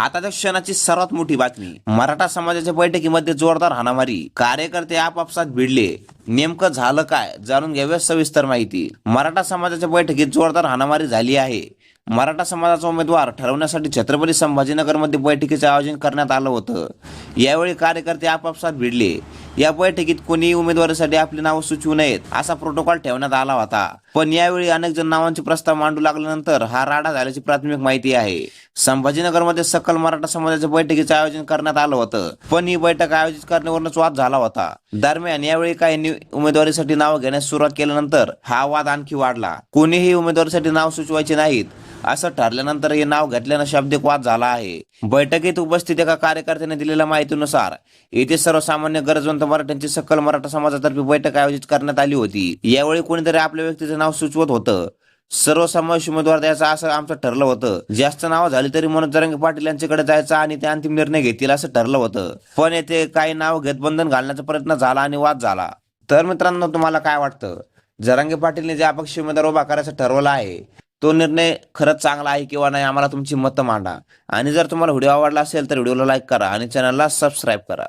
आता त्या क्षणाची सर्वात मोठी बातमी. मराठा समाजाच्या बैठकीमध्ये जोरदार हाणामारी. कार्यकर्ते आपापसात भिडले. नेमकं झालं काय? जाणून घ्याव्या सविस्तर माहिती. मराठा समाजाच्या बैठकीत जोरदार हाणामारी झाली आहे. मराठा समाजाचा उमेदवार ठरवण्यासाठी छत्रपती संभाजीनगरमध्ये बैठकीचे आयोजन करण्यात आलं होतं. यावेळी कार्यकर्ते आपापसात भिडले. या बैठकीत कोणीही उमेदवारीसाठी आपली नावं सुचवू नयेत असा प्रोटोकॉल ठेवण्यात आला होता. पण यावेळी अनेक जण नावांचे प्रस्ताव मांडू लागल्यानंतर हा राडा झाल्याची प्राथमिक माहिती आहे. संभाजीनगरमध्ये सकल मराठा समाजाच्या बैठकीचं आयोजन करण्यात आलं होतं पण ही बैठक आयोजित करण्यावरूनच वाद झाला होता. दरम्यान यावेळी काही उमेदवारीसाठी नावं घेण्यास सुरुवात केल्यानंतर हा वाद आणखी वाढला. कोणीही उमेदवारीसाठी नाव सुचवायचे नाहीत असं ठरल्यानंतर हे नाव घेतल्यानं शाब्दिक वाद झाला आहे. बैठकीत उपस्थित एका कार्यकर्त्याने दिलेल्या माहितीनुसार येथे सर्वसामान्य गरजवंत मराठ्यांची सकल मराठा समाजातर्फे बैठक आयोजित करण्यात आली होती. यावेळी कोणीतरी आपल्या व्यक्तीचं नाव सुचवत होतं. सर्वसमावेश उमेदवार द्यायचा असं आमचं ठरलं होतं. जास्त नावं झाली तरी मनोज जरंगे पाटील यांच्याकडे जायचं आणि ते अंतिम निर्णय घेतील असं ठरलं होतं. पण येथे काही नाव घेत बंधन घालण्याचा प्रयत्न झाला आणि वाद झाला. तर मित्रांनो तुम्हाला काय वाटतं? जरांगे पाटीलने जे अपक्ष उमेदवार उभा करायचं ठरवलं आहे तो निर्णय खरंच चांगला आहे किंवा नाही आम्हाला तुमची मतं मांडा. आणि जर तुम्हाला व्हिडिओ आवडला असेल तर व्हिडिओला लाईक करा आणि चॅनलला सबस्क्राईब करा.